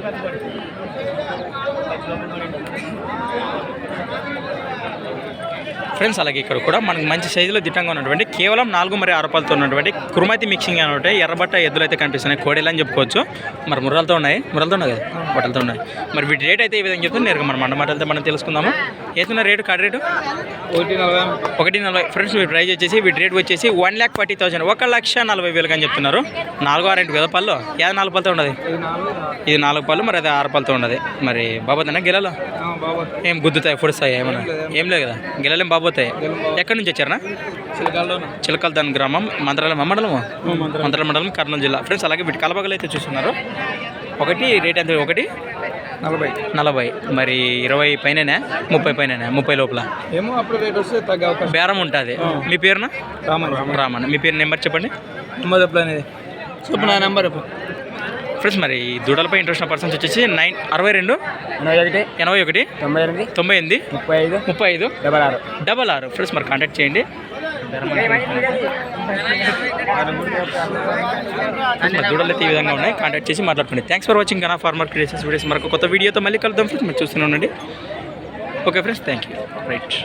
కనబడుతుంది ఫ్రెండ్స్ అలాగే ఇక్కడ కూడా మనకు మంచి సైజులో దిట్టంగా ఉన్నటువంటి కేవలం నాలుగు మరి ఆరు రూపాయలతో ఉన్నటువంటి కురుమతి మిక్సింగ్ అనమాట ఎర్రబట్ట ఎద్దులు అయితే కనిపిస్తున్నాయి. కోడేలు అని చెప్పుకోవచ్చు. మరి ముర్రలతో ఉన్నాయి. ముర్రలతో ఉన్నాయి కదా? బట్టలతో ఉన్నాయి. మరి వీటి రేట్ అయితే ఈ విధంగా చెప్తే నేరుగా మన మండ మాటలతో మనం తెలుసుకుందాము. ఏతున్న రేటు కాడి రేటు ఒకటి నలభై. ఒకటి నలభై. ఫ్రెండ్స్ వీటి ప్రైస్ వచ్చేసి వీటి రేట్ వచ్చేసి వన్ ల్యాక్ ఫార్టీ థౌసండ్ ఒక లక్ష నలభై వేలుగా అని చెప్తున్నారు. నాలుగు ఆరు రెండు వేల పళ్ళు యాభై నాలుగు పళ్ళతో ఉండదు ఇది నాలుగు పళ్ళు మరి అది ఆరు పళ్ళతో ఉండదు మరి బాబోతుందా గిలలో? బాబా. ఏం గుద్దుతాయి పొడుస్తాయి ఏమన్నా? ఏం లేదు. కదా? గిలలేం బాబోతాయి ఎక్కడి నుంచి వచ్చారనా చిలకల్దాన్ గ్రామం మంత్రాలయం మండలము? మంత్రాల మండలం కర్నూలు జిల్లా. ఫ్రెండ్స్ అలాగే వీటి కలబగలు అయితే చూస్తున్నారు. ఒకటి రేట్ ఎంత? ఒకటి? నలభై. నలభై. మరి ఇరవై పైననే? ముప్పై పైననే? ముప్పై లోపల. ఏమో అప్పుడు రేట్ వస్తే తగ్గే బేరం ఉంటుంది. మీ పేరున? రామన్. రామన్. మీ పేరు నెంబర్ చెప్పండి. నెంబర్ చెప్పు నా నెంబర్ చెప్పు. ఫ్రెండ్స్ మరి ఈ దూడలపై ఇంట్రెస్ట్ పర్సన్స్ వచ్చేసి నైన్ అరవై రెండు ఎనభై ఒకటి ఎనభై ఒకటి తొంభై ఎనిమిది తొంభై ఎనిమిది ముప్పై ఐదు ముప్పై ఐదు డబల్ ఆరు. డబల్ ఆరు. ఫ్రెండ్స్ మరి కాంటాక్ట్ చేయండి. దూడలు ఈ విధంగా ఉన్నాయి. కాంటాక్ట్ చేసి మాట్లాడుకోండి. థ్యాంక్స్ ఫర్ వాచింగ్ గనా ఫార్మర్ క్రియేషన్స్ వీడియోస్ మరొక కొత్త వీడియోతో మళ్ళీ కలుద్దాం. ఫ్రెండ్స్ మీరు చూస్తూనే ఉండండి. Okay friends thank you right